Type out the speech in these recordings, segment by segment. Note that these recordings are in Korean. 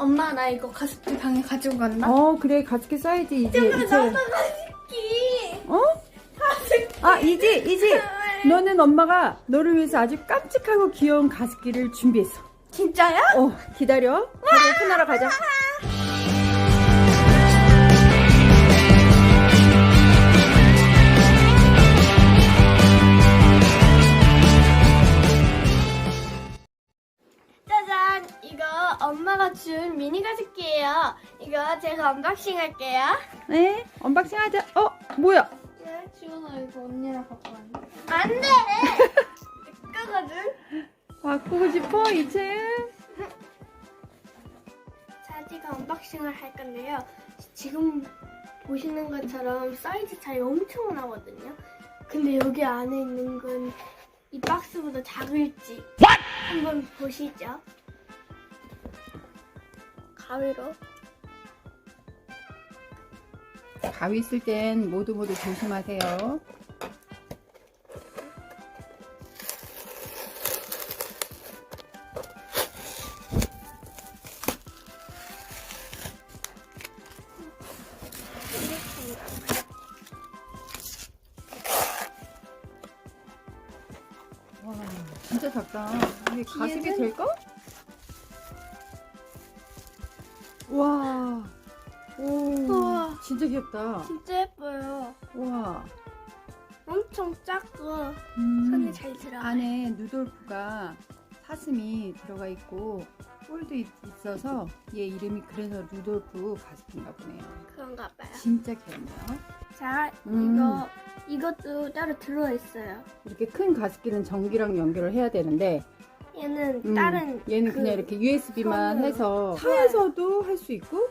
엄마 나 이거 가습기 방에 가지고 갔나? 어 그래 가습기 써야지 이제. 이제 가습기. 어? 아 이지 이지 너는 엄마가 너를 위해서 아주 깜찍하고 귀여운 가습기를 준비했어. 진짜요? 어 기다려. 바로 오픈하러 가자 엄마가 준 미니 가습기예요. 이거 제가 언박싱 할게요. 네 언박싱 하자 어 뭐야 네, 지원아 이거 언니랑 갖고 왔네. 안 돼! 내 거거든. 바꾸고 싶어 이제 자, 제가 언박싱을 할 건데요. 지금 보시는 것처럼 사이즈 차이 엄청 나거든요. 근데 여기 안에 있는 건 이 박스보다 작을지 한번 보시죠. 가위로? 가위 쓸 땐 모두 모두 조심하세요. 와 진짜 작다. 이게 가습이 뒤에는- 될까? 와 오, 우와. 진짜 귀엽다. 진짜 예뻐요. 와. 엄청 작고 음, 손에 잘 들어가요. 안에 누돌프가 사슴이 들어가 있고 뿔도 있, 있어서 얘 이름이 그래서 루돌프 가습인가 보네요. 그런가 봐요. 진짜 귀엽네요. 자, 음. 이거 이것도 따로 들어 있어요. 이렇게 큰 가습기는 전기랑 연결을 해야 되는데 얘는 음, 다른 얘는 그 그냥 이렇게 USB만 선으로. 해서 차에서도 할 수 있고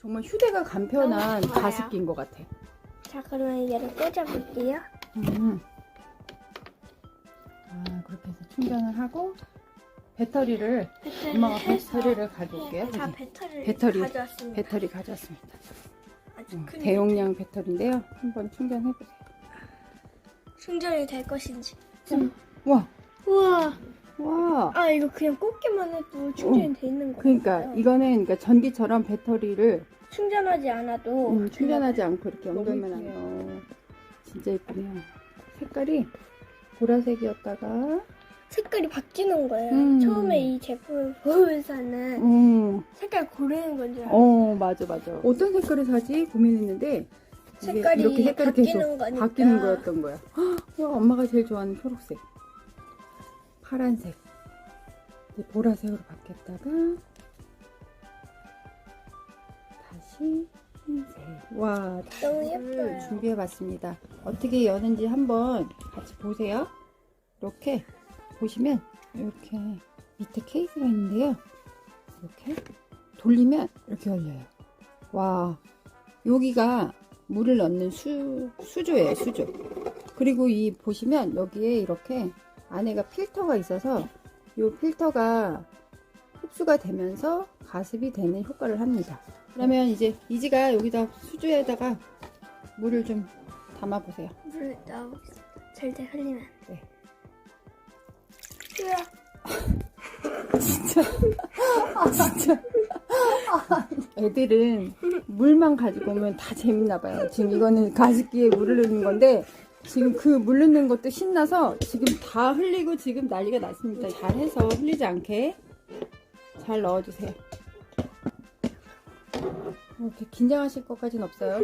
정말 휴대가 간편한 너무 좋아요. 가습기인 것 같아. 자, 그러면 얘를 꽂아 볼게요. 음. 아, 그렇게 해서 충전을 하고 배터리를 배터리 엄마가 해서 배터리를 가져올게요. 자, 여기. 배터리를 배터리. 가져왔습니다. 배터리 가져왔습니다. 아주 음, 큰 대용량 배터리인데요. 한번 충전해 보세요. 충전이 될 것인지. 와, 우와. 와. 아, 이거 그냥 꽂기만 해도 충전이 돼 있는 거예요. 그러니까 이거는 그러니까 전기처럼 배터리를 충전하지 않아도 음, 충전하지 않고 이렇게 연결만 하면 진짜 예쁘네요. 색깔이 보라색이었다가 색깔이 바뀌는 거예요. 음. 처음에 이 제품을 보면서는 음, 색깔 고르는 건 줄 알았어요. 어 맞아 맞아. 어떤 색깔을 사지 고민했는데 이게 색깔이 이렇게 색깔이 바뀌는 계속 거니까. 바뀌는 거였던 거야. 헉, 와, 엄마가 제일 좋아하는 초록색, 파란색, 이제 보라색으로 바뀌었다가 다시 흰색. 와, 너무 예뻐요. 준비해 봤습니다. 어떻게 여는지 한번 같이 보세요. 이렇게 보시면 이렇게 밑에 케이스가 있는데요. 이렇게 돌리면 이렇게 열려요. 와, 여기가 물을 넣는 수, 수조예요, 수조. 그리고 이 보시면 여기에 이렇게 안에가 필터가 있어서 이 필터가 흡수가 되면서 가습이 되는 효과를 합니다. 그러면 이제 이지가 여기다 수조에다가 물을 좀 담아 보세요. 물을 넣어보겠습니다. 절대 흘리면 안 돼. 네. 진짜. 아, 진짜. 애들은 물만 가지고 오면 다 재밌나 봐요. 지금 이거는 가습기에 물을 넣는 건데 지금 그물 넣는 것도 신나서 지금 다 흘리고 지금 난리가 났습니다. 잘해서 흘리지 않게 잘 넣어주세요. 이렇게 긴장하실 것까진 없어요.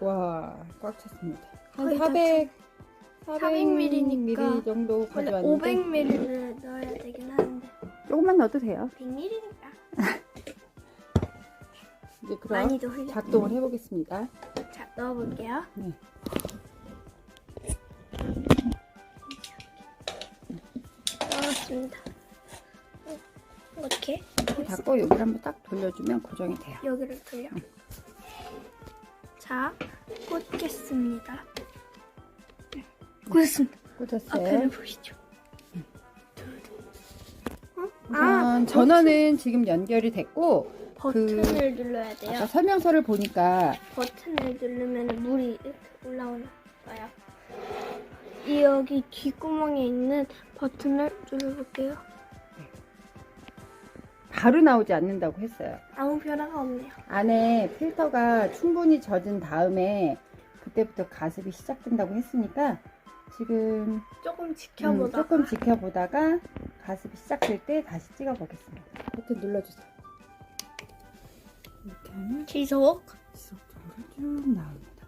와, 꽉 찼습니다. 한 거의 다 400, 400ml 니까 400ml 정도 원래 가져왔는데 500ml를 넣어야 되긴 하는데 조금만 넣어도 돼요. 100ml니까 이제 그럼 많이도 흘려. 작동을 해보겠습니다. 자 넣어볼게요. 네. 넣었습니다. 어, 이렇게 닫고 여기를 한번 딱 돌려주면 고정이 돼요. 여기를 돌려. 자 꽂겠습니다. 네, 꽂았습니다. 꽂았어요. 앞에를 보시죠. 어? 우선 아 전원은 지금 연결이 됐고 버튼을 눌러야 돼요. 아까 설명서를 보니까 버튼을 누르면 물이 이렇게 올라오나 봐요. 이 여기 귓구멍에 있는 버튼을 눌러볼게요. 바로 나오지 않는다고 했어요. 아무 변화가 없네요. 안에 필터가 충분히 젖은 다음에 그때부터 가습이 시작된다고 했으니까 지금 조금 음, 지켜보다. 조금 지켜보다가 가습이 시작될 때 다시 찍어 보겠습니다. 버튼 눌러주세요. 이렇게 하면 지속. 지속적으로 쭉 나옵니다.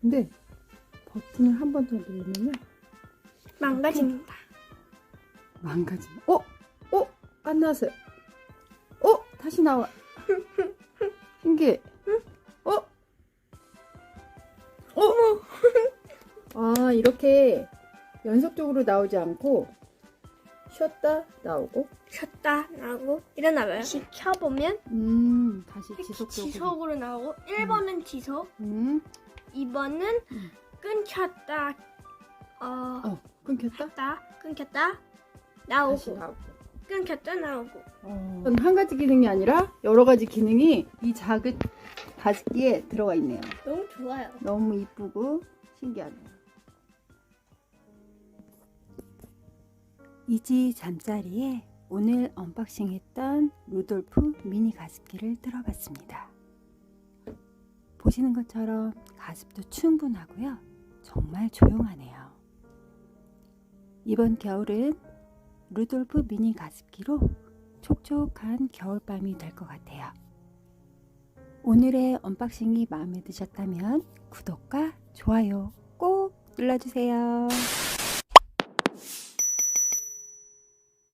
근데 버튼을 한 번 더 누르면요 망가집니다. 망가지. 어? 어? 안 나왔어요. 어? 다시 나와. 신기해. 어? 어? 아, 이렇게 연속적으로 나오지 않고 쉬었다 나오고 쉬었다 나오고 일어나봐요. 다시 켜보면 음, 다시 지속적으로. 지속으로 나오고 1번은 지속, 음. 2번은 음. 끊겼다. 어, 어, 끊겼다? 켰다, 끊겼다, 다시 나오고, 나오고. 끊겼다, 나오고. 어. 한 가지 기능이 아니라 여러 가지 기능이 이 작은 가습기에 들어가 있네요. 너무 좋아요. 너무 이쁘고 신기하네요. 이지 잠자리에 오늘 언박싱했던 루돌프 미니 가습기를 들어봤습니다. 보시는 것처럼 가습도 충분하고요. 정말 조용하네요. 이번 겨울은 루돌프 미니 가습기로 촉촉한 겨울밤이 될 것 같아요. 오늘의 언박싱이 마음에 드셨다면 구독과 좋아요 꼭 눌러주세요.